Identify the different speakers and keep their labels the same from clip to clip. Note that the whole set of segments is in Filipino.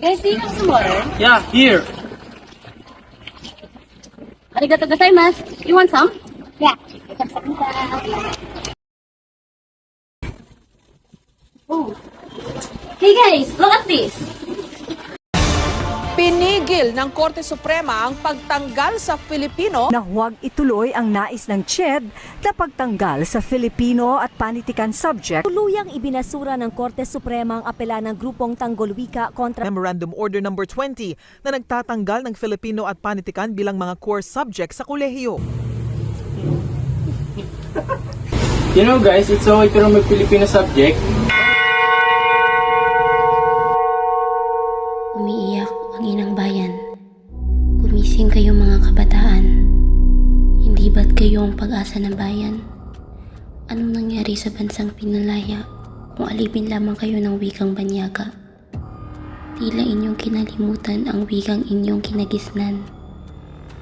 Speaker 1: see you have some water?
Speaker 2: Yeah, here.
Speaker 1: Arigato gozaimasu. You want some?
Speaker 3: Yeah.
Speaker 1: Oh. Hey guys, look at this.
Speaker 4: Pinigil ng Korte Suprema ang pagtanggal sa Filipino
Speaker 5: na huwag ituloy ang nais ng CHED na pagtanggal sa Filipino at panitikan subject
Speaker 6: Tuluyang ibinasura ng Korte Suprema ang apela ng grupong Tanggol Wika kontra
Speaker 7: Memorandum Order Number 20 na nagtatanggal ng Filipino at panitikan bilang mga core subject sa kolehiyo.
Speaker 2: You know guys, it's okay pero may Filipino subject.
Speaker 8: Gumising kayo mga kabataan. Hindi ba't kayo ang pag-asa ng bayan? Anong nangyari sa bansang pinalaya kung alipin lamang kayo ng wikang banyaga? Tila inyong kinalimutan ang wikang inyong kinagisnan.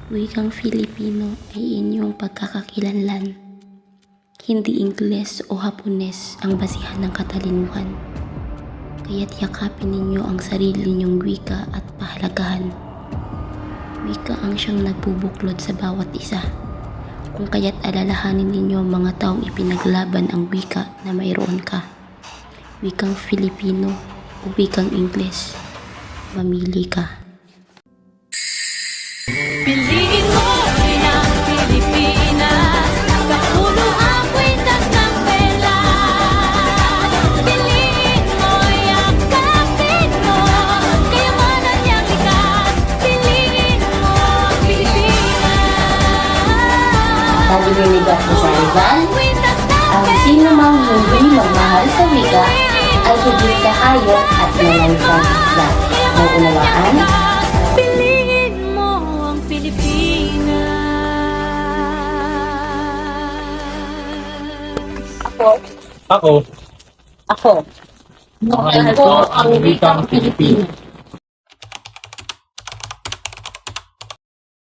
Speaker 8: Wikang Filipino ay inyong pagkakakilanlan. Hindi Ingles o Hapones ang basihan ng katalinuhan kaya't yakapin ninyo ang sarili ninyong wika at pahalagahan. Wika ang siyang nagbubuklod sa bawat isa. Kung kaya't alalahanin ninyo ang mga taong ipinaglaban ang wika na mayroon ka. Wikang Filipino o wikang Ingles. Mamili ka.
Speaker 1: Pilipinas.
Speaker 8: Rizal,
Speaker 1: Kwintas ng
Speaker 8: ang sino mang hindi magmahal sa wika ay higit sa hayop at nalansang isla. May unawaan?
Speaker 1: Piliin mo ang Pilipinas.
Speaker 2: Ako.
Speaker 1: Ako.
Speaker 2: Mahal ko ang wikang Filipino.